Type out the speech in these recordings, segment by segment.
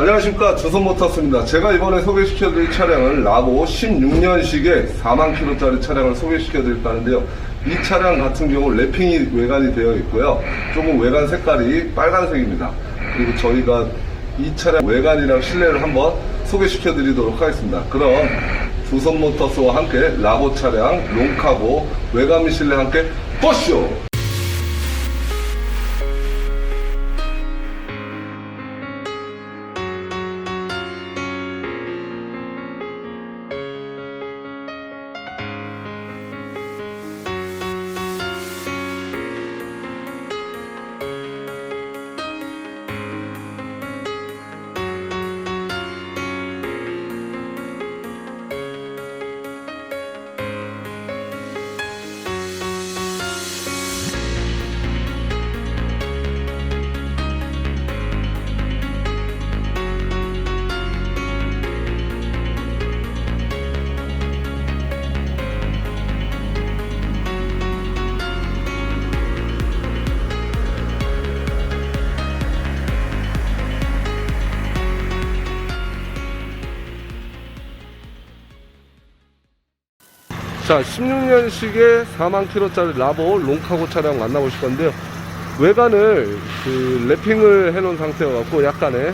안녕하십니까 조선모터스입니다. 제가 이번에 소개시켜 드릴 차량은 라보 16년식의 4만 킬로짜리 차량을 소개시켜 드릴다는데요. 이 차량 같은 경우 랩핑이 외관이 되어 있고요. 조금 외관 색깔이 빨간색입니다. 그리고 저희가 이 차량 외관이랑 실내를 한번 소개시켜 드리도록 하겠습니다. 그럼 조선모터스와 함께 라보 차량, 롱카고, 외관 및 실내 함께 보시 자, 16년식의 4만 킬로짜리 라보 롱카고 차량 만나보실 건데요. 외관을 그 랩핑을 해놓은 상태여갖고 약간의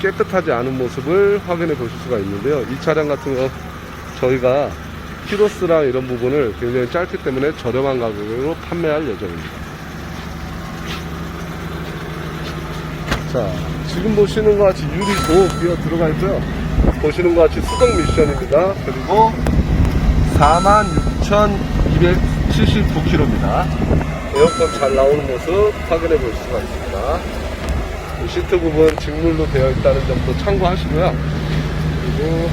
깨끗하지 않은 모습을 확인해 보실 수가 있는데요. 이 차량 같은 거 저희가 키로스랑 이런 부분을 굉장히 짧기 때문에 저렴한 가격으로 판매할 예정입니다. 자, 지금 보시는 것 같이 유리도 비어 들어가 있고요. 보시는 것 같이 수동 미션입니다. 그리고 46,279km입니다. 에어컨 잘 나오는 모습 확인해 볼 수가 있습니다. 이 시트 부분 직물로 되어 있다는 점도 참고하시고요. 그리고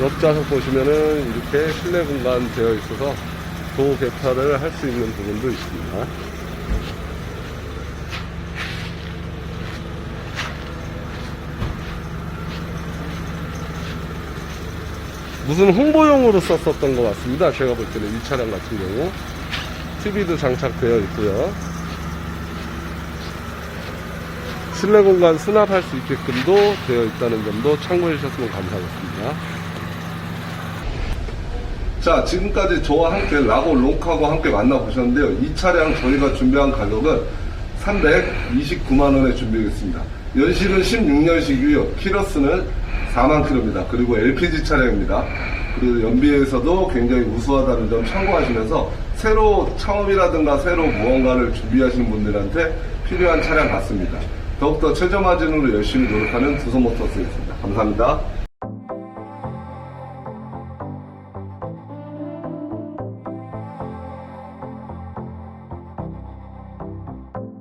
옆좌석 보시면은 이렇게 실내 공간 되어 있어서 도 개파를 할수 있는 부분도 있습니다. 무슨 홍보용으로 썼었던 것 같습니다. 제가 볼 때는 이 차량 같은 경우. TV도 장착되어 있고요. 실내 공간 수납할 수 있게끔도 되어 있다는 점도 참고해 주셨으면 감사하겠습니다. 자, 지금까지 저와 함께 라고 롱카고 함께 만나보셨는데요. 이 차량 저희가 준비한 가격은 329만원에 준비하겠습니다. 연식은 16년식이고요. 키로수는 4만 킬로입니다. 그리고 LPG 차량입니다. 그리고 연비에서도 굉장히 우수하다는 점 참고하시면서 새로 창업이라든가 새로 무언가를 준비하시는 분들한테 필요한 차량 같습니다. 더욱더 최저 마진으로 열심히 노력하는 두소모터스였습니다. 감사합니다.